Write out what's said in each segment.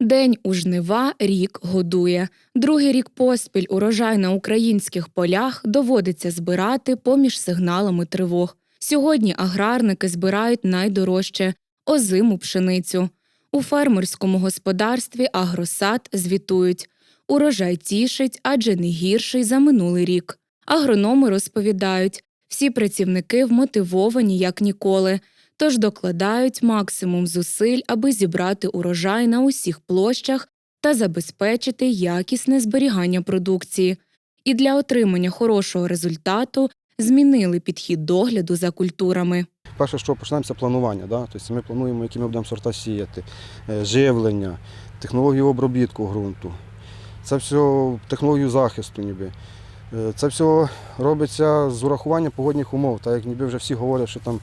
День у жнива рік годує. Другий рік поспіль урожай на українських полях доводиться збирати поміж сигналами тривог. Сьогодні аграрники збирають найдорожче озиму пшеницю. У фермерському господарстві агросад звітують. Урожай тішить, адже не гірший за минулий рік. Агрономи розповідають, всі працівники вмотивовані як ніколи, тож докладають максимум зусиль, аби зібрати урожай на усіх площах та забезпечити якісне зберігання продукції. І для отримання хорошого результату змінили підхід догляду за культурами. Перше, що почнемо, планування. Да? Тобто ми плануємо, які ми будемо сорта сіяти, е, живлення, технологію обробітку ґрунту. Це все технологію захисту ніби. Е, Це все робиться з урахуванням погодних умов, так як ніби вже всі говорять, що там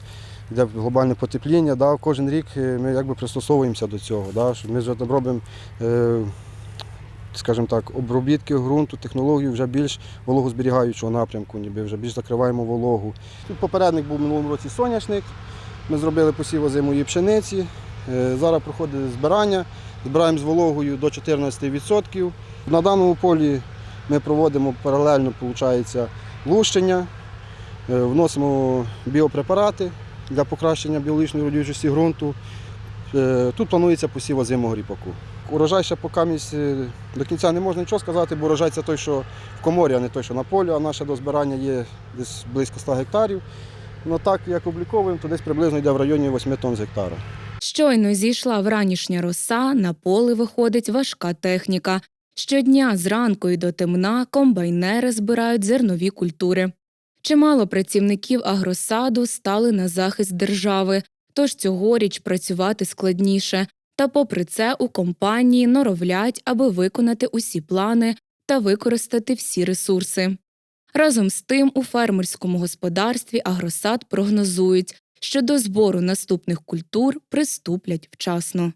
йде глобальне потепління. Да? Кожен рік е, ми якби пристосовуємося до цього. Да? Що ми вже робимо, е, скажімо так, обробітки ґрунту, технологію вже більш вологозберігаючого напрямку, ніби вже більш закриваємо вологу. Тут попередник був минулому році соняшник. Ми зробили посів озимої пшениці. Зараз проходить збирання. Збираємо з вологою до 14%. На даному полі ми проводимо паралельно виходить, лущення, Е, вносимо біопрепарати для покращення біологічної родючості ґрунту. Е, Тут планується посів озимого ріпаку. Урожай ще поки місць, е, до кінця не можна нічого сказати, бо урожай це той, що в коморі, а не той, що на полі, а наше до збирання є десь близько 100 гектарів. Ну так, як обліковуємо, то десь приблизно йде в районі 8 тонн з гектара. Щойно зійшла вранішня роса, на поле виходить важка техніка. Щодня зранку і до темна комбайнери збирають зернові культури. Чимало працівників агросаду стали на захист держави, тож цьогоріч працювати складніше. Та попри це у компанії норовлять, аби виконати усі плани та використати всі ресурси. Разом з тим, у фермерському господарстві агросад прогнозують, що до збору наступних культур приступлять вчасно.